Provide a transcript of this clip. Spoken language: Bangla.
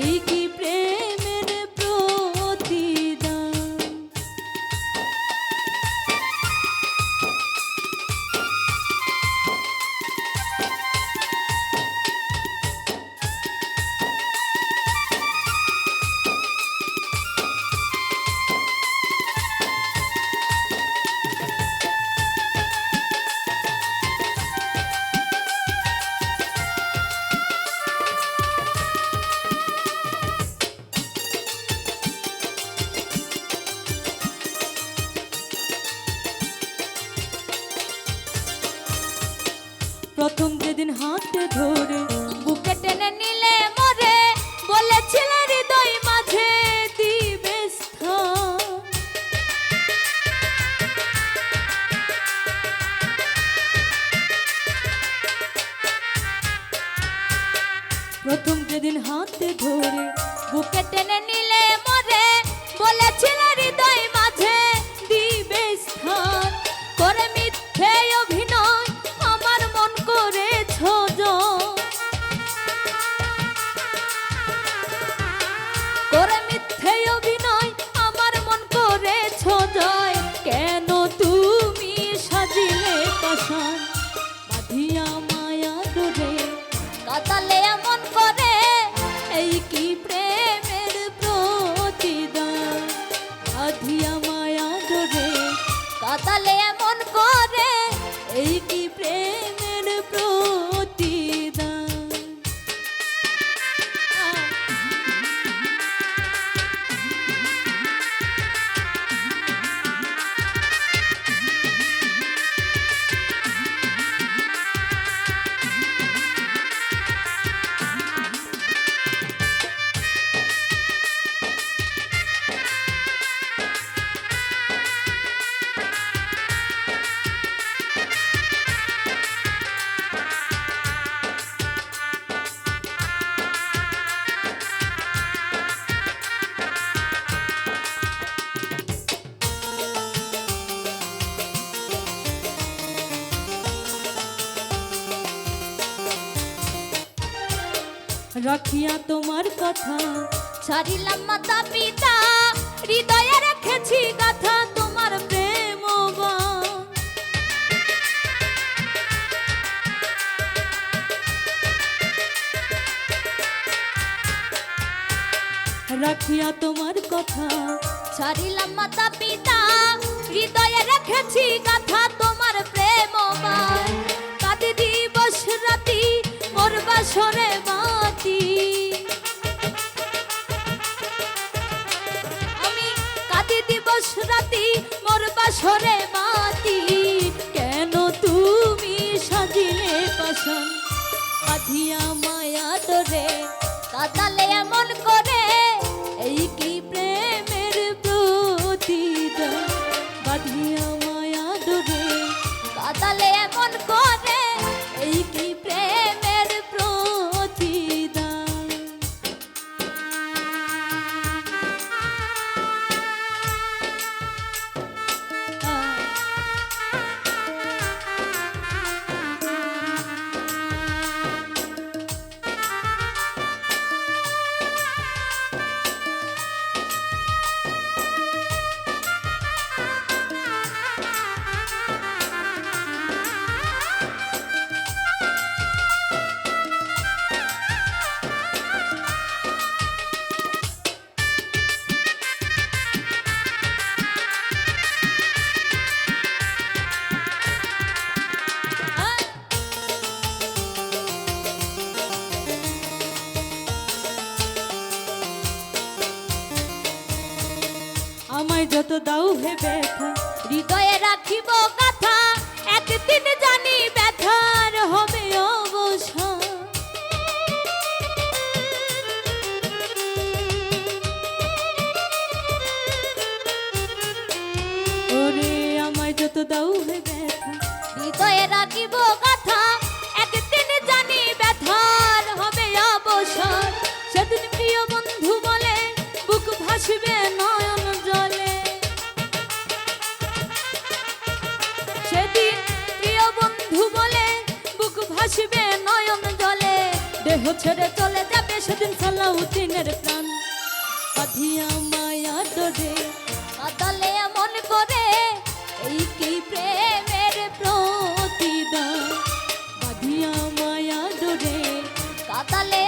এই প্রথম যেদিন হাতে ধরে বুকে টেনে নিলে মরে বলেছিল রাখিয়া তোমার কথা। ছাড়িলাম মাতা পিতা, হৃদয়ে রেখেছি কথা তোমার প্রেম রাখিয়া তোমার কথা। ছাড়িলাম মাতা পিতা, হৃদয়ে রেখেছি কথা তোমার প্রেম কাঁদে পাশান বাঁধিয়া মায়া তোরে কাদালে এমন করে তো দাও হে ব্যথা। হৃদয়ে রাখিব কথা একদিন জানি ব্যথার হবে অবসান ওরে যত দাও হে ব্যথা। হৃদয়ে রাখিব কথা দেহ ছেড়ে চলে যাবে সেদিন সালাউদ্দিনের প্রাণ। বাঁধিয়া মায়া ডরে কাদালে এমন করে এই কি প্রেমের প্রতিদান। বাঁধিয়া মায়া ডরে কাদালে